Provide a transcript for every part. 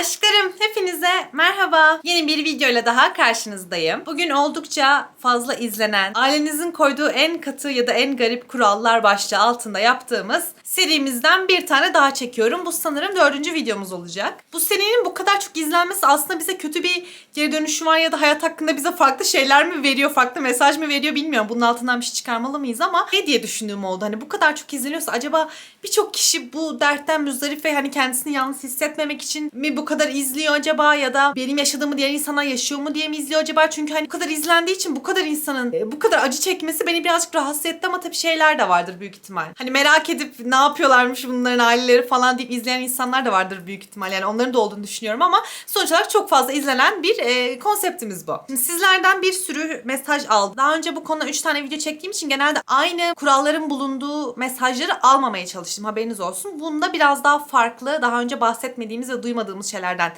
Aşklarım merhaba. Yeni bir videoyla daha karşınızdayım. Bugün oldukça fazla izlenen, ailenizin koyduğu en katı ya da en garip kurallar başlığı altında yaptığımız serimizden bir tane daha çekiyorum. Bu sanırım dördüncü videomuz olacak. Bu serinin bu kadar çok izlenmesi aslında bize kötü bir geri dönüşü var ya da hayat hakkında bize farklı şeyler mi veriyor, farklı mesaj mı veriyor bilmiyorum. Bunun altından bir şey çıkarmalı mıyız ama ne diye düşündüğüm oldu. Hani bu kadar çok izleniyorsa acaba birçok kişi bu dertten müzdarip ve hani kendisini yalnız hissetmemek için mi bu kadar izliyor acaba ya da benim yaşadığımı diğer insanlar yaşıyor mu diye mi izliyor acaba? Çünkü hani bu kadar izlendiği için bu kadar insanın e, bu kadar acı çekmesi beni birazcık rahatsız etti ama tabii şeyler de vardır büyük ihtimal. Hani merak edip ne yapıyorlarmış bunların aileleri falan deyip izleyen insanlar da vardır büyük ihtimal. Yani onların da olduğunu düşünüyorum ama sonuç olarak çok fazla izlenen bir e, konseptimiz bu. Şimdi sizlerden bir sürü mesaj aldım. Daha önce bu konuda 3 tane video çektiğim için genelde aynı kuralların bulunduğu mesajları almamaya çalıştım. Haberiniz olsun. Bunda biraz daha farklı, daha önce bahsetmediğimiz ve duymadığımız şeylerden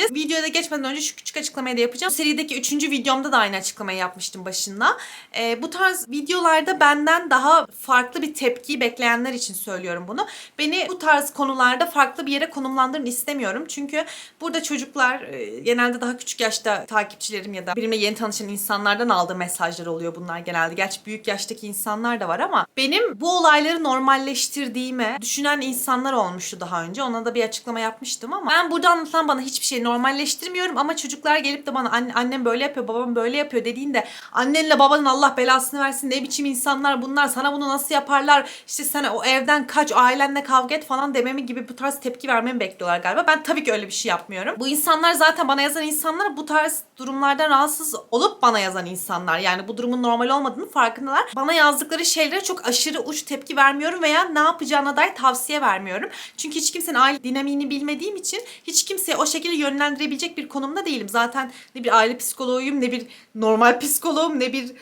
bahsedeceğiz. Videoya da geçmeden önce şu küçük açıklamayı da yapacağım. Serideki 3. videomda da aynı açıklamayı yapmıştım başında. E, bu tarz videolarda benden daha farklı bir tepki bekleyenler için söylüyorum bunu. Beni bu tarz konularda farklı bir yere konumlandırın istemiyorum. Çünkü burada çocuklar e, genelde daha küçük yaşta takipçilerim ya da benimle yeni tanışan insanlardan aldığı mesajlar oluyor bunlar genelde. Gerçi büyük yaştaki insanlar da var ama benim bu olayları normalleştirdiğime düşünen insanlar olmuştu daha önce. Ona da bir açıklama yapmıştım ama ben burada anlatılan bana hiçbir şey normalleştirmiyorum ama çocuklar gelip de bana "Anne- annem böyle yapıyor, babam böyle yapıyor dediğinde annenle babanın Allah belasını versin ne biçim insanlar bunlar sana bunu nasıl yaparlar işte sen o evden kaç ailenle kavga et falan dememi gibi bu tarz tepki vermemi bekliyorlar galiba. Ben tabii ki öyle bir şey yapmıyorum. Bu insanlar zaten bana yazan insanlar bu tarz durumlardan rahatsız olup bana yazan insanlar. Yani bu durumun normal olmadığını farkındalar. Bana yazdıkları şeylere çok aşırı uç tepki vermiyorum veya ne yapacağına dair tavsiye vermiyorum. Çünkü hiç kimsenin aile dinamiğini bilmediğim için hiç kimseye o şekilde yönlendirebilecek bir konumda değilim. Zaten ne bir aile psikoloğuyum, ne bir normal psikoloğum, ne bir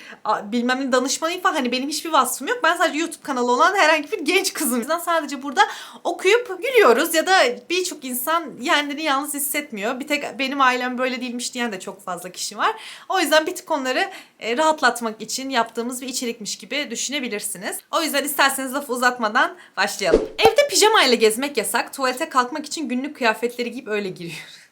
bilmem ne danışmanıyım falan. Hani benim hiçbir vasfım yok. Ben sadece YouTube kanalı olan herhangi bir genç kızım. O yüzden sadece burada okuyup gülüyoruz ya da birçok insan kendini yalnız hissetmiyor. Bir tek benim ailem böyle değilmiş diyen de çok fazla kişi var. O yüzden bir tık onları e, rahatlatmak için yaptığımız bir içerikmiş gibi düşünebilirsiniz. O yüzden isterseniz lafı uzatmadan başlayalım. Evde pijama ile gezmek yasak. Tuvalete kalkmak için günlük kıyafetleri giyip öyle giriyor.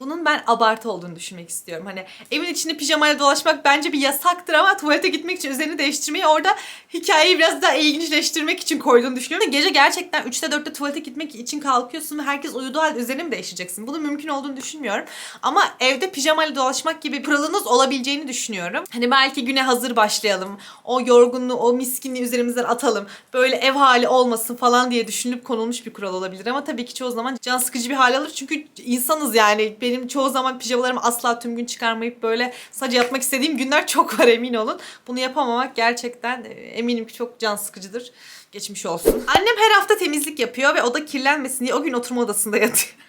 Bunun ben abartı olduğunu düşünmek istiyorum. Hani evin içinde pijamayla dolaşmak bence bir yasaktır ama tuvalete gitmek için üzerini değiştirmeyi orada hikayeyi biraz daha ilginçleştirmek için koyduğunu düşünüyorum. Gece gerçekten 3'te 4'te tuvalete gitmek için kalkıyorsun ve herkes uyuduğu halde üzerini mi değiştireceksin? Bunun mümkün olduğunu düşünmüyorum. Ama evde pijamayla dolaşmak gibi kuralınız olabileceğini düşünüyorum. Hani belki güne hazır başlayalım. O yorgunluğu, o miskinliği üzerimizden atalım. Böyle ev hali olmasın falan diye düşünüp konulmuş bir kural olabilir. Ama tabii ki çoğu zaman can sıkıcı bir hal alır. Çünkü insanız yani. Benim çoğu zaman pijamalarımı asla tüm gün çıkarmayıp böyle sadece yatmak istediğim günler çok var emin olun. Bunu yapamamak gerçekten e, eminim ki çok can sıkıcıdır. Geçmiş olsun. Annem her hafta temizlik yapıyor ve oda kirlenmesin diye o gün oturma odasında yatıyor.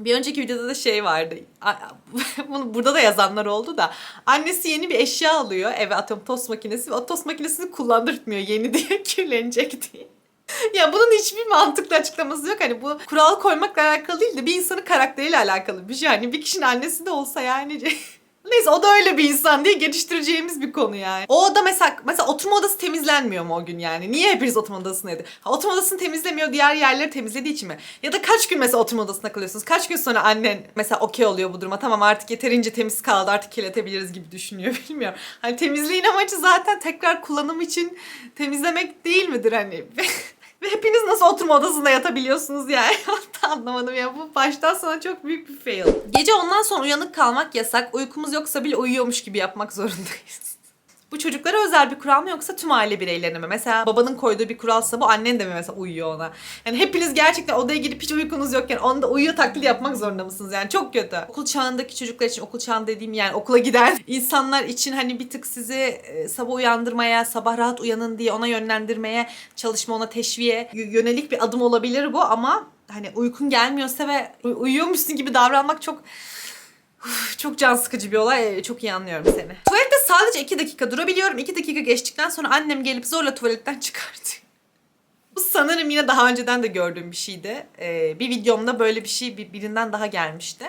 Bir önceki videoda da şey vardı. Bunu burada da yazanlar oldu da. Annesi yeni bir eşya alıyor. Eve atıyorum tost makinesi ve o tost makinesini kullandırtmıyor yeni diye kirlenecek diye. Ya bunun hiçbir mantıklı açıklaması yok. Hani bu kural koymakla alakalı değil de bir insanın karakteriyle alakalı bir şey. Hani bir kişinin annesi de olsa yani. Neyse o da öyle bir insan diye geliştireceğimiz bir konu yani. O oda mesela mesela oturma odası temizlenmiyor mu o gün yani? Niye hepiniz oturma odasına yedi? Ha, oturma odasını temizlemiyor diğer yerleri temizlediği için mi? Ya da kaç gün mesela oturma odasında kalıyorsunuz? Kaç gün sonra annen mesela okey oluyor bu duruma? Tamam artık yeterince temiz kaldı artık kirletebiliriz gibi düşünüyor bilmiyorum. Hani temizliğin amacı zaten tekrar kullanım için temizlemek değil midir hani? Ve hepiniz nasıl oturma odasında yatabiliyorsunuz yani? Anlamadım ya. Bu baştan sona çok büyük bir fail. Gece ondan sonra uyanık kalmak yasak. Uykumuz yoksa bile uyuyormuş gibi yapmak zorundayız. Bu çocuklara özel bir kural mı yoksa tüm aile bireylerine mi? Mesela babanın koyduğu bir kuralsa bu annen de mi mesela uyuyor ona? Yani hepiniz gerçekten odaya girip hiç uykunuz yokken onda uyuyor taklidi yapmak zorunda mısınız? Yani çok kötü. Okul çağındaki çocuklar için okul çağında dediğim yani okula giden insanlar için hani bir tık sizi e, sabah uyandırmaya, sabah rahat uyanın diye ona yönlendirmeye, çalışma ona teşviğe y- yönelik bir adım olabilir bu ama hani uykun gelmiyorsa ve uy- uyuyormuşsun gibi davranmak çok Çok can sıkıcı bir olay. Ee, Çok iyi anlıyorum seni. Tuvalette sadece 2 dakika durabiliyorum. 2 dakika geçtikten sonra annem gelip zorla tuvaletten çıkartıyor. Bu sanırım yine daha önceden de gördüğüm bir şeydi. Ee, bir videomda böyle bir şey bir- birinden daha gelmişti.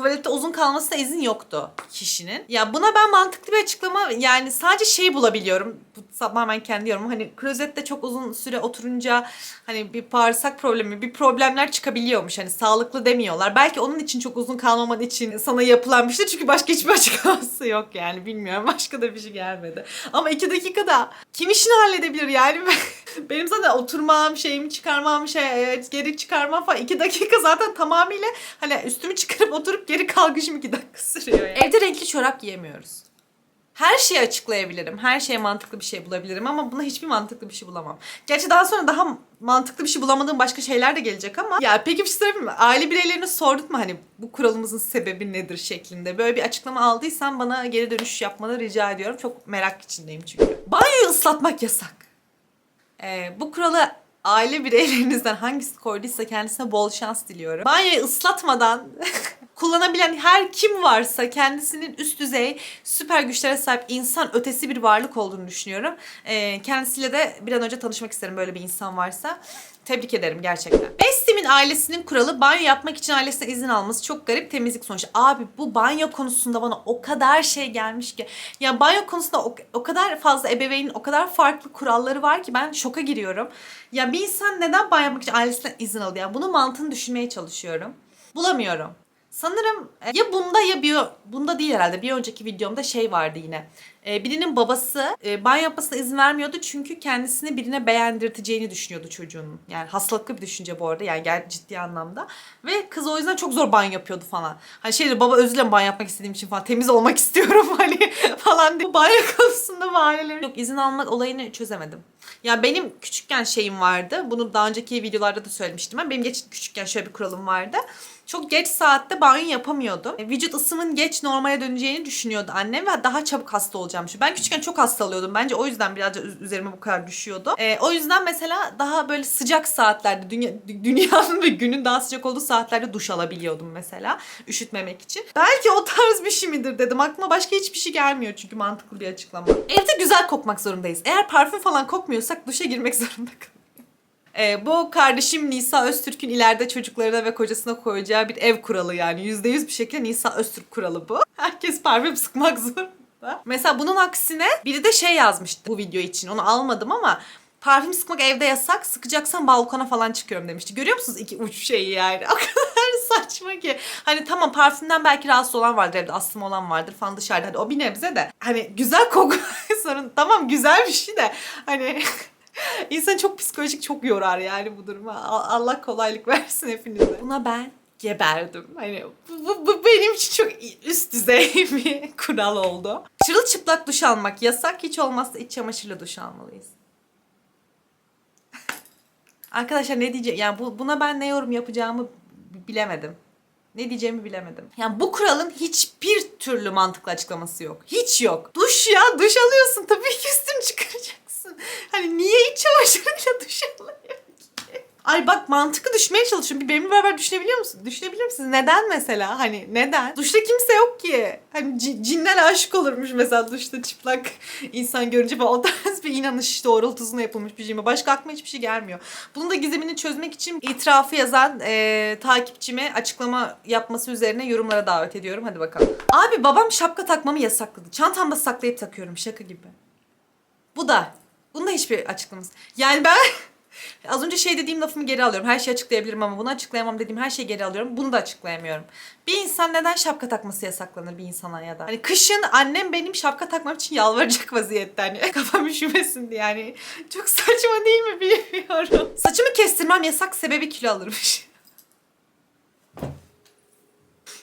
Tuvalette uzun kalmasına izin yoktu kişinin. Ya buna ben mantıklı bir açıklama yani sadece şey bulabiliyorum. Bu tamamen kendi yorumum. Hani klozette çok uzun süre oturunca hani bir bağırsak problemi, bir problemler çıkabiliyormuş. Hani sağlıklı demiyorlar. Belki onun için çok uzun kalmaman için sana yapılan bir şey. Çünkü başka hiçbir açıklaması yok yani. Bilmiyorum. Başka da bir şey gelmedi. Ama iki dakikada kim işini halledebilir yani? Benim zaten oturmam, şeyimi çıkarmam, şey geri çıkarmam falan iki dakika zaten tamamıyla hani üstümü çıkarıp oturup geri kalkışım iki dakika sürüyor. yani. Evde renkli çorap giyemiyoruz. Her şeyi açıklayabilirim. Her şeye mantıklı bir şey bulabilirim ama buna hiçbir mantıklı bir şey bulamam. Gerçi daha sonra daha mantıklı bir şey bulamadığım başka şeyler de gelecek ama ya peki bir şey söyleyeyim mi? Aile bireylerine sorduk mu hani bu kuralımızın sebebi nedir şeklinde. Böyle bir açıklama aldıysan bana geri dönüş yapmanı rica ediyorum. Çok merak içindeyim çünkü. Banyoyu ıslatmak yasak. Ee, bu kuralı aile bireylerinizden hangisi koyduysa kendisine bol şans diliyorum. Banyoyu ıslatmadan kullanabilen her kim varsa kendisinin üst düzey süper güçlere sahip insan ötesi bir varlık olduğunu düşünüyorum. Ee, kendisiyle de bir an önce tanışmak isterim böyle bir insan varsa. Tebrik ederim gerçekten. Bestim'in ailesinin kuralı banyo yapmak için ailesinden izin alması çok garip temizlik sonucu. Abi bu banyo konusunda bana o kadar şey gelmiş ki. Ya banyo konusunda o, o kadar fazla ebeveynin o kadar farklı kuralları var ki ben şoka giriyorum. Ya bir insan neden banyo yapmak için ailesinden izin alıyor? Yani bunun mantığını düşünmeye çalışıyorum. Bulamıyorum. Sanırım e, ya bunda ya bir bunda değil herhalde. Bir önceki videomda şey vardı yine. E, birinin babası e, banyo yapmasına izin vermiyordu çünkü kendisini birine beğendirteceğini düşünüyordu çocuğunun. Yani hastalıklı bir düşünce bu arada yani ciddi anlamda. Ve kız o yüzden çok zor banyo yapıyordu falan. Hani şey diyor, baba özür dilerim banyo yapmak istediğim için falan temiz olmak istiyorum hani falan diye. Banyo konusunda bu ailelerin yok izin almak olayını çözemedim. Ya benim küçükken şeyim vardı. Bunu daha önceki videolarda da söylemiştim ben. Benim geç, küçükken şöyle bir kuralım vardı. Çok geç saatte banyo yapamıyordum. E, Vücut ısımın geç normale döneceğini düşünüyordu annem ve daha çabuk hasta olacağım. Ben küçükken çok hasta oluyordum. Bence o yüzden birazcık üz- üzerime bu kadar düşüyordu. E, o yüzden mesela daha böyle sıcak saatlerde dünya, dü- dünyanın ve günün daha sıcak olduğu saatlerde duş alabiliyordum mesela. Üşütmemek için. Belki o tarz bir şey midir dedim. Aklıma başka hiçbir şey gelmiyor çünkü mantıklı bir açıklama. Evde güzel kokmak zorundayız. Eğer parfüm falan kokmuyorsak duşa girmek zorunda kalıyoruz. Ee, bu kardeşim Nisa Öztürk'ün ileride çocuklarına ve kocasına koyacağı bir ev kuralı yani. Yüzde yüz bir şekilde Nisa Öztürk kuralı bu. Herkes parfüm sıkmak zorunda. Mesela bunun aksine biri de şey yazmıştı bu video için. Onu almadım ama parfüm sıkmak evde yasak. Sıkacaksan balkona falan çıkıyorum demişti. Görüyor musunuz iki uç şeyi yani? O kadar saçma ki. Hani tamam parfümden belki rahatsız olan vardır evde. Astım olan vardır falan dışarıda. Hadi o bir nebze de. Hani güzel koku sorun. Tamam güzel bir şey de. Hani İnsan çok psikolojik çok yorar yani bu duruma. Allah kolaylık versin hepinize. Buna ben geberdim. Hani bu, bu, bu benim için çok üst düzey bir kural oldu. Çırılçıplak duş almak yasak. Hiç olmazsa iç çamaşırla duş almalıyız. Arkadaşlar ne diyeceğim? Yani bu, buna ben ne yorum yapacağımı bilemedim. Ne diyeceğimi bilemedim. Yani bu kuralın hiçbir türlü mantıklı açıklaması yok. Hiç yok. Duş ya duş alıyorsun. Tabii ki üstünü çıkaracaksın. Hani niye iç çamaşırıyla duş alıyor ki? Ay bak mantıklı düşmeye çalışıyorum. Bir benimle beraber düşünebiliyor musun? Düşünebiliyor musunuz? Neden mesela? Hani neden? Duşta kimse yok ki. Hani ci- cinler aşık olurmuş mesela duşta çıplak insan görünce falan. O tarz bir inanış doğrultusunda yapılmış bir şey mi? Başka aklıma hiçbir şey gelmiyor. Bunun da gizemini çözmek için itirafı yazan e, takipçime açıklama yapması üzerine yorumlara davet ediyorum. Hadi bakalım. Abi babam şapka takmamı yasakladı. Çantamda saklayıp takıyorum şaka gibi. Bu da. Bunda hiçbir açıklaması. Yani ben az önce şey dediğim lafımı geri alıyorum. Her şeyi açıklayabilirim ama bunu açıklayamam dediğim her şeyi geri alıyorum. Bunu da açıklayamıyorum. Bir insan neden şapka takması yasaklanır bir insana ya da? Hani kışın annem benim şapka takmam için yalvaracak vaziyette hani kafam üşümesin diye yani. Çok saçma değil mi bilmiyorum. Saçımı kestirmem yasak sebebi kilo alırmış.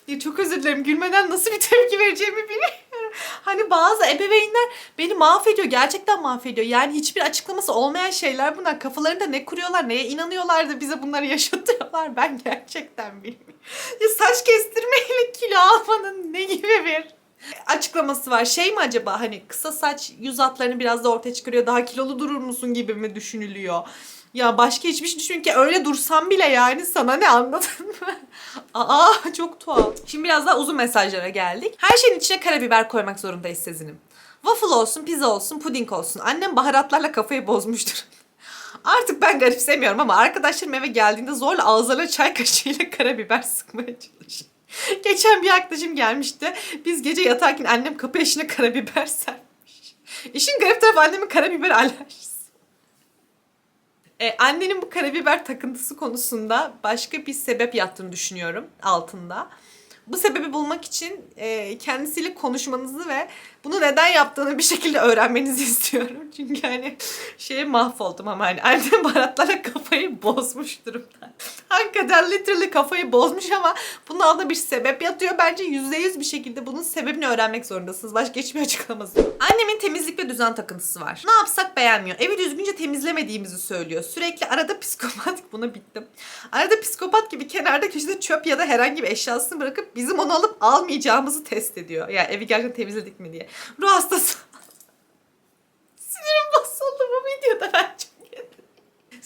Ya çok özür dilerim. Gülmeden nasıl bir tepki vereceğimi bilmiyorum. Hani bazı ebeveynler beni mahvediyor. Gerçekten mahvediyor. Yani hiçbir açıklaması olmayan şeyler bunlar. Kafalarında ne kuruyorlar, neye inanıyorlar da bize bunları yaşatıyorlar. Ben gerçekten bilmiyorum. Ya saç kestirmeyle kilo almanın ne gibi bir açıklaması var. Şey mi acaba hani kısa saç yüz hatlarını biraz da ortaya çıkarıyor. Daha kilolu durur musun gibi mi düşünülüyor? Ya başka hiçbir şey düşünün ki öyle dursam bile yani sana ne anladın mı? Aa çok tuhaf. Şimdi biraz daha uzun mesajlara geldik. Her şeyin içine karabiber koymak zorundayız Sezin'im. Waffle olsun, pizza olsun, puding olsun. Annem baharatlarla kafayı bozmuştur. Artık ben garipsemiyorum ama arkadaşlarım eve geldiğinde zorla ağızlarına çay kaşığıyla karabiber sıkmaya çalışıyor. Geçen bir arkadaşım gelmişti. Biz gece yatarken annem kapı eşine karabiber serpmiş. İşin garip tarafı annemin karabiber alerjisi. Ee, annenin bu karabiber takıntısı konusunda başka bir sebep yattığını düşünüyorum altında. Bu sebebi bulmak için e, kendisiyle konuşmanızı ve bunu neden yaptığını bir şekilde öğrenmenizi istiyorum. Çünkü hani şeye mahvoldum ama hani annem baharatlara kafayı bozmuş durumda. Hakikaten literally kafayı bozmuş ama bunun altında bir sebep yatıyor. Bence yüzde yüz bir şekilde bunun sebebini öğrenmek zorundasınız. Başka hiçbir açıklaması yok. Annemin temizlik ve düzen takıntısı var. Ne yapsak beğenmiyor. Evi düzgünce temizlemediğimizi söylüyor. Sürekli arada psikopat, buna bittim. Arada psikopat gibi kenarda köşede çöp ya da herhangi bir eşyasını bırakıp bizim onu alıp almayacağımızı test ediyor. Yani evi gerçekten temizledik mi diye. Ruh hastası. Sinirim bozuldu bu videoda ben çok.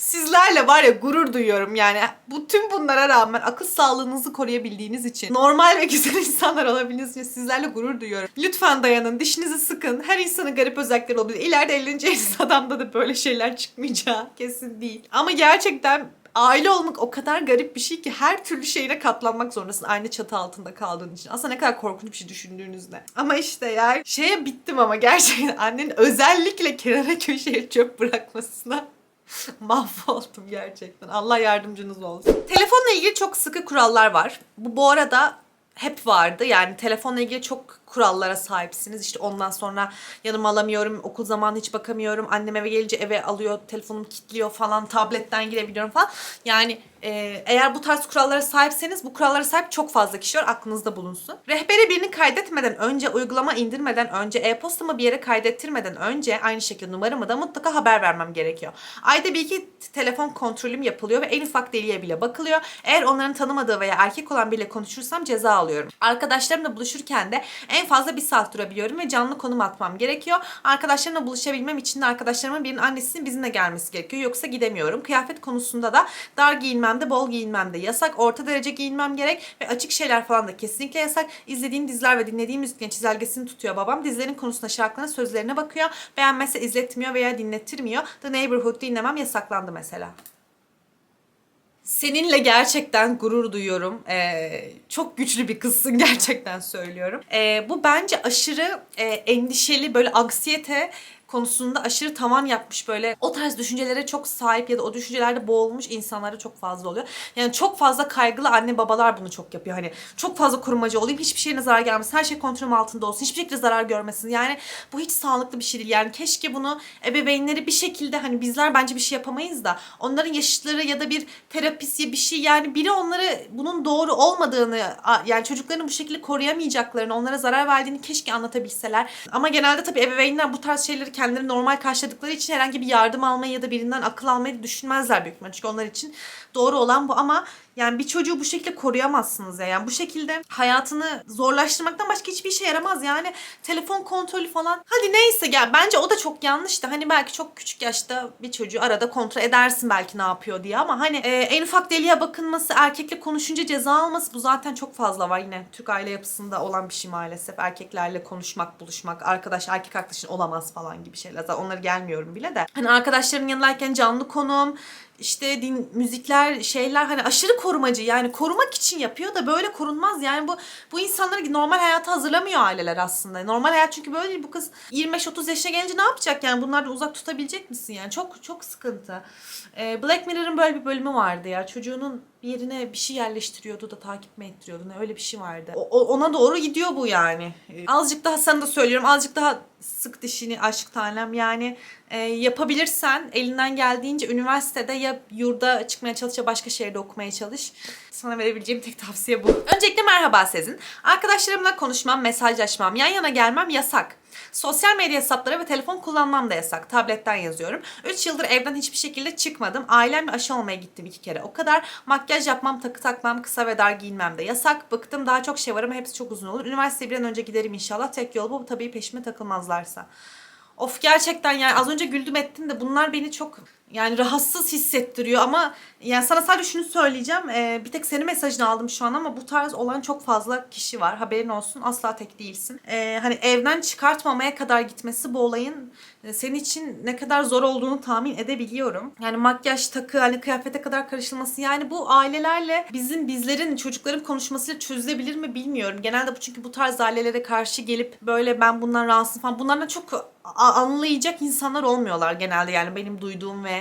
Sizlerle var ya gurur duyuyorum yani bu tüm bunlara rağmen akıl sağlığınızı koruyabildiğiniz için normal ve güzel insanlar olabildiğiniz için sizlerle gurur duyuyorum. Lütfen dayanın, dişinizi sıkın. Her insanın garip özellikleri olabilir. İleride evleneceğiniz adamda da böyle şeyler çıkmayacağı kesin değil. Ama gerçekten aile olmak o kadar garip bir şey ki her türlü şeyine katlanmak zorundasın aynı çatı altında kaldığın için. Aslında ne kadar korkunç bir şey düşündüğünüzde. Ama işte ya şeye bittim ama gerçekten annenin özellikle kenara köşeye çöp bırakmasına mahvoldum gerçekten. Allah yardımcınız olsun. Telefonla ilgili çok sıkı kurallar var. Bu bu arada hep vardı. Yani telefonla ilgili çok kurallara sahipsiniz. İşte ondan sonra yanıma alamıyorum, okul zamanı hiç bakamıyorum. Annem eve gelince eve alıyor, telefonumu kilitliyor falan, tabletten girebiliyorum falan. Yani e, eğer bu tarz kurallara sahipseniz bu kurallara sahip çok fazla kişi var aklınızda bulunsun. Rehbere birini kaydetmeden önce, uygulama indirmeden önce, e-postamı bir yere kaydettirmeden önce aynı şekilde numaramı da mutlaka haber vermem gerekiyor. Ayda bir iki telefon kontrolüm yapılıyor ve en ufak deliğe bile bakılıyor. Eğer onların tanımadığı veya erkek olan biriyle konuşursam ceza alıyorum. Arkadaşlarımla buluşurken de en fazla bir saat durabiliyorum ve canlı konum atmam gerekiyor. Arkadaşlarımla buluşabilmem için de arkadaşlarımın birinin annesinin bizimle gelmesi gerekiyor. Yoksa gidemiyorum. Kıyafet konusunda da dar giyinmem de bol giyinmem de yasak. Orta derece giyinmem gerek ve açık şeyler falan da kesinlikle yasak. İzlediğim diziler ve dinlediğim müziklerin çizelgesini tutuyor babam. Dizilerin konusunda şarkıların sözlerine bakıyor. Beğenmezse izletmiyor veya dinlettirmiyor. The Neighborhood dinlemem yasaklandı mesela. Seninle gerçekten gurur duyuyorum. Ee, çok güçlü bir kızsın gerçekten söylüyorum. Ee, bu bence aşırı e, endişeli böyle anksiyete konusunda aşırı tavan yapmış böyle o tarz düşüncelere çok sahip ya da o düşüncelerde boğulmuş insanlara çok fazla oluyor. Yani çok fazla kaygılı anne babalar bunu çok yapıyor. Hani çok fazla korumacı olayım, hiçbir şeyine zarar gelmesin, her şey kontrolüm altında olsun, hiçbir şekilde zarar görmesin. Yani bu hiç sağlıklı bir şey değil. Yani keşke bunu ebeveynleri bir şekilde hani bizler bence bir şey yapamayız da onların yaşıtları ya da bir terapist ya bir şey yani biri onları bunun doğru olmadığını yani çocuklarını bu şekilde koruyamayacaklarını, onlara zarar verdiğini keşke anlatabilseler. Ama genelde tabii ebeveynler bu tarz şeyleri kendileri normal karşıladıkları için herhangi bir yardım almayı ya da birinden akıl almayı düşünmezler büyük ihtimalle. Çünkü onlar için doğru olan bu ama yani bir çocuğu bu şekilde koruyamazsınız ya. Yani bu şekilde hayatını zorlaştırmaktan başka hiçbir işe yaramaz. Yani telefon kontrolü falan. Hadi neyse ya bence o da çok yanlış da hani belki çok küçük yaşta bir çocuğu arada kontrol edersin belki ne yapıyor diye ama hani e, en ufak deliğe bakınması, erkekle konuşunca ceza alması bu zaten çok fazla var yine Türk aile yapısında olan bir şey maalesef. Erkeklerle konuşmak, buluşmak, arkadaş erkek arkadaşın olamaz falan gibi şeyler. Zaten onları gelmiyorum bile de. Hani arkadaşların yanındayken canlı konum, işte din, müzikler, şeyler hani aşırı korumacı yani korumak için yapıyor da böyle korunmaz. Yani bu bu insanları normal hayata hazırlamıyor aileler aslında. Normal hayat çünkü böyle değil. Bu kız 25-30 yaşına gelince ne yapacak yani bunlardan uzak tutabilecek misin yani? Çok çok sıkıntı. Ee, Black Mirror'ın böyle bir bölümü vardı ya. Çocuğunun bir yerine bir şey yerleştiriyordu da takip mi ettiriyordu ne öyle bir şey vardı. O- ona doğru gidiyor bu yani. Ee, azıcık daha sana da söylüyorum azıcık daha sık dişini aşk tanem yani e, yapabilirsen elinden geldiğince üniversitede ya yurda çıkmaya çalış ya başka şehirde okumaya çalış. Sana verebileceğim tek tavsiye bu. Öncelikle merhaba Sezin. Arkadaşlarımla konuşmam, mesajlaşmam, yan yana gelmem yasak. Sosyal medya hesapları ve telefon kullanmam da yasak. Tabletten yazıyorum. 3 yıldır evden hiçbir şekilde çıkmadım. Ailemle aşı olmaya gittim iki kere. O kadar. Makyaj yapmam, takı takmam, kısa ve dar giyinmem de yasak. Bıktım daha çok şey var ama hepsi çok uzun olur. Üniversiteye bir an önce giderim inşallah. Tek yol bu. Tabii peşime takılmazlarsa. Of gerçekten yani az önce güldüm ettim de bunlar beni çok yani rahatsız hissettiriyor ama yani sana sadece şunu söyleyeceğim. Ee, bir tek senin mesajını aldım şu an ama bu tarz olan çok fazla kişi var. Haberin olsun. Asla tek değilsin. Ee, hani evden çıkartmamaya kadar gitmesi bu olayın e, senin için ne kadar zor olduğunu tahmin edebiliyorum. Yani makyaj, takı, hani kıyafete kadar karışılması yani bu ailelerle bizim bizlerin çocukların konuşmasıyla çözülebilir mi bilmiyorum. Genelde bu çünkü bu tarz ailelere karşı gelip böyle ben bundan rahatsızım falan bunlardan çok anlayacak insanlar olmuyorlar genelde yani benim duyduğum ve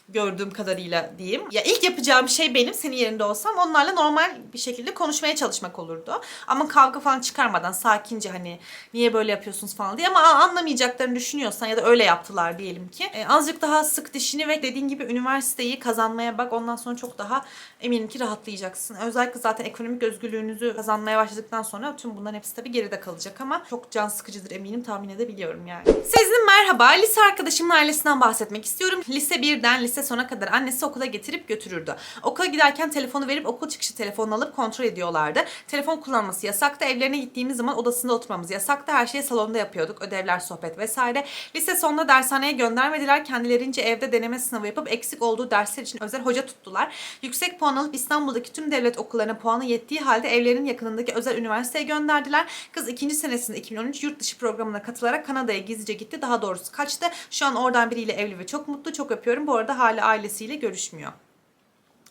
gördüğüm kadarıyla diyeyim. Ya ilk yapacağım şey benim senin yerinde olsam onlarla normal bir şekilde konuşmaya çalışmak olurdu. Ama kavga falan çıkarmadan sakince hani niye böyle yapıyorsunuz falan diye ama anlamayacaklarını düşünüyorsan ya da öyle yaptılar diyelim ki. e, azıcık daha sık dişini ve dediğin gibi üniversiteyi kazanmaya bak ondan sonra çok daha eminim ki rahatlayacaksın. Özellikle zaten ekonomik özgürlüğünüzü kazanmaya başladıktan sonra tüm bunların hepsi tabii geride kalacak ama çok can sıkıcıdır eminim tahmin edebiliyorum yani. Sezin merhaba. Lise arkadaşımın ailesinden bahsetmek istiyorum. Lise 1'den lise sona kadar annesi okula getirip götürürdü. Okula giderken telefonu verip okul çıkışı telefonunu alıp kontrol ediyorlardı. Telefon kullanması yasaktı. Evlerine gittiğimiz zaman odasında oturmamız yasaktı. Her şeyi salonda yapıyorduk. Ödevler, sohbet vesaire. Lise sonunda dershaneye göndermediler. Kendilerince evde deneme sınavı yapıp eksik olduğu dersler için özel hoca tuttular. Yüksek puan alıp İstanbul'daki tüm devlet okullarına puanı yettiği halde evlerinin yakınındaki özel üniversiteye gönderdiler. Kız ikinci senesinde 2013 yurt dışı programına katılarak Kanada'ya gizlice gitti. Daha doğrusu kaçtı. Şu an oradan biriyle evli ve çok mutlu. Çok öpüyorum. Bu arada hala ailesiyle görüşmüyor.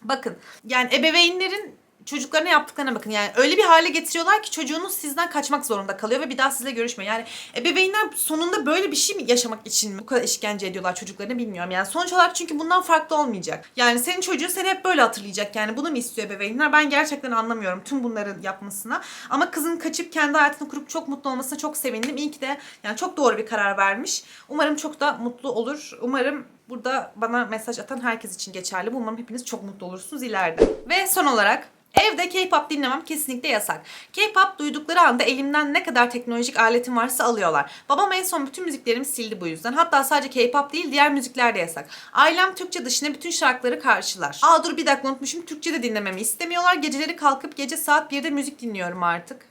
Bakın yani ebeveynlerin çocuklarına yaptıklarına bakın. Yani öyle bir hale getiriyorlar ki çocuğunuz sizden kaçmak zorunda kalıyor ve bir daha sizle görüşmüyor. Yani ebeveynler sonunda böyle bir şey mi yaşamak için mi bu kadar işkence ediyorlar çocuklarını bilmiyorum. Yani sonuç olarak çünkü bundan farklı olmayacak. Yani senin çocuğun seni hep böyle hatırlayacak. Yani bunu mu istiyor ebeveynler? Ben gerçekten anlamıyorum tüm bunların yapmasına. Ama kızın kaçıp kendi hayatını kurup çok mutlu olmasına çok sevindim. İyi ki de yani çok doğru bir karar vermiş. Umarım çok da mutlu olur. Umarım Burada bana mesaj atan herkes için geçerli. Umarım hepiniz çok mutlu olursunuz ileride. Ve son olarak Evde K-pop dinlemem kesinlikle yasak. K-pop duydukları anda elimden ne kadar teknolojik aletim varsa alıyorlar. Babam en son bütün müziklerimi sildi bu yüzden. Hatta sadece K-pop değil diğer müzikler de yasak. Ailem Türkçe dışında bütün şarkıları karşılar. Aa dur bir dakika unutmuşum. Türkçe de dinlememi istemiyorlar. Geceleri kalkıp gece saat 1'de müzik dinliyorum artık.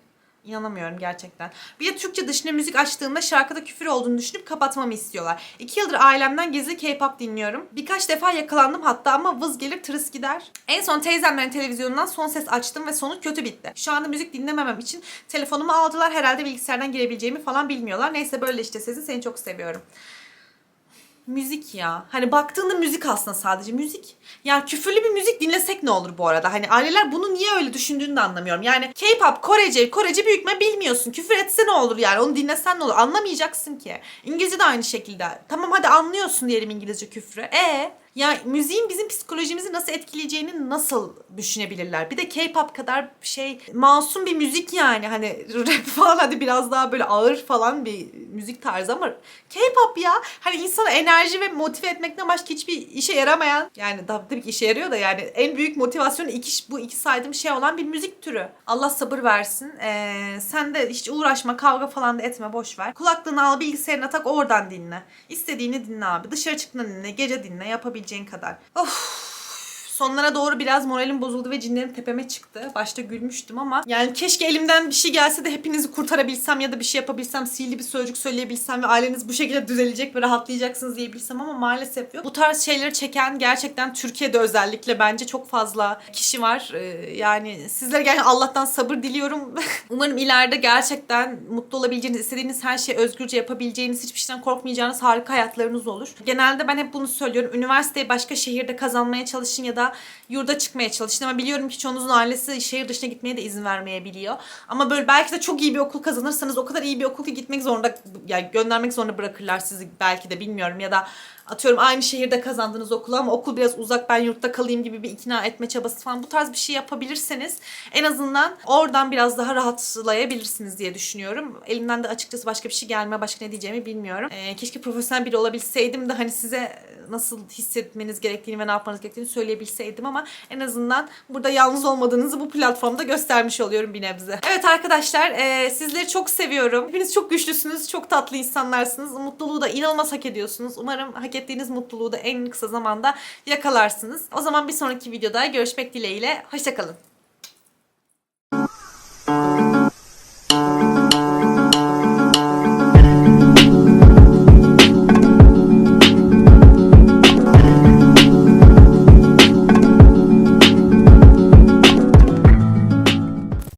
İnanamıyorum gerçekten. Bir de Türkçe dışında müzik açtığımda şarkıda küfür olduğunu düşünüp kapatmamı istiyorlar. İki yıldır ailemden gizli K-pop dinliyorum. Birkaç defa yakalandım hatta ama vız gelir tırıs gider. En son teyzemlerin televizyonundan son ses açtım ve sonu kötü bitti. Şu anda müzik dinlememem için telefonumu aldılar. Herhalde bilgisayardan girebileceğimi falan bilmiyorlar. Neyse böyle işte Sezin seni çok seviyorum. Müzik ya. Hani baktığında müzik aslında sadece müzik. Yani küfürlü bir müzik dinlesek ne olur bu arada? Hani aileler bunu niye öyle düşündüğünü de anlamıyorum. Yani K-pop, Korece, Korece büyük mü bilmiyorsun. Küfür etse ne olur yani? Onu dinlesen ne olur? Anlamayacaksın ki. İngilizce de aynı şekilde. Tamam hadi anlıyorsun diyelim İngilizce küfrü. E ya müziğin bizim psikolojimizi nasıl etkileyeceğini nasıl düşünebilirler? Bir de K-pop kadar şey masum bir müzik yani hani rap falan hadi biraz daha böyle ağır falan bir müzik tarzı ama K-pop ya hani insana enerji ve motive etmekten başka hiçbir işe yaramayan yani tabii ki işe yarıyor da yani en büyük motivasyon iki, bu iki saydığım şey olan bir müzik türü. Allah sabır versin. Ee, sen de hiç uğraşma kavga falan da etme boş ver. Kulaklığını al bilgisayarına tak oradan dinle. İstediğini dinle abi. Dışarı çıktığında dinle, gece dinle, yapabileceğin kadar. Of sonlara doğru biraz moralim bozuldu ve cinlerim tepeme çıktı. Başta gülmüştüm ama yani keşke elimden bir şey gelse de hepinizi kurtarabilsem ya da bir şey yapabilsem, sihirli bir sözcük söyleyebilsem ve aileniz bu şekilde düzelecek ve rahatlayacaksınız diyebilsem ama maalesef yok. Bu tarz şeyleri çeken gerçekten Türkiye'de özellikle bence çok fazla kişi var. Ee, yani sizlere gerçekten Allah'tan sabır diliyorum. Umarım ileride gerçekten mutlu olabileceğiniz, istediğiniz her şeyi özgürce yapabileceğiniz, hiçbir şeyden korkmayacağınız harika hayatlarınız olur. Genelde ben hep bunu söylüyorum. Üniversiteyi başka şehirde kazanmaya çalışın ya da yurda çıkmaya çalışın ama biliyorum ki çoğunuzun ailesi şehir dışına gitmeye de izin vermeyebiliyor. Ama böyle belki de çok iyi bir okul kazanırsanız o kadar iyi bir okul ki gitmek zorunda yani göndermek zorunda bırakırlar sizi belki de bilmiyorum ya da atıyorum aynı şehirde kazandığınız okulu ama okul biraz uzak ben yurtta kalayım gibi bir ikna etme çabası falan bu tarz bir şey yapabilirseniz en azından oradan biraz daha rahatlayabilirsiniz diye düşünüyorum. Elimden de açıkçası başka bir şey gelme başka ne diyeceğimi bilmiyorum. Ee, keşke profesyonel biri olabilseydim de hani size nasıl hissetmeniz gerektiğini ve ne yapmanız gerektiğini söyleyebilseydim ama en azından burada yalnız olmadığınızı bu platformda göstermiş oluyorum bir nebze. Evet arkadaşlar e, sizleri çok seviyorum. Hepiniz çok güçlüsünüz, çok tatlı insanlarsınız. Mutluluğu da inanılmaz hak ediyorsunuz. Umarım hak ettiğiniz mutluluğu da en kısa zamanda yakalarsınız. O zaman bir sonraki videoda görüşmek dileğiyle. Hoşçakalın.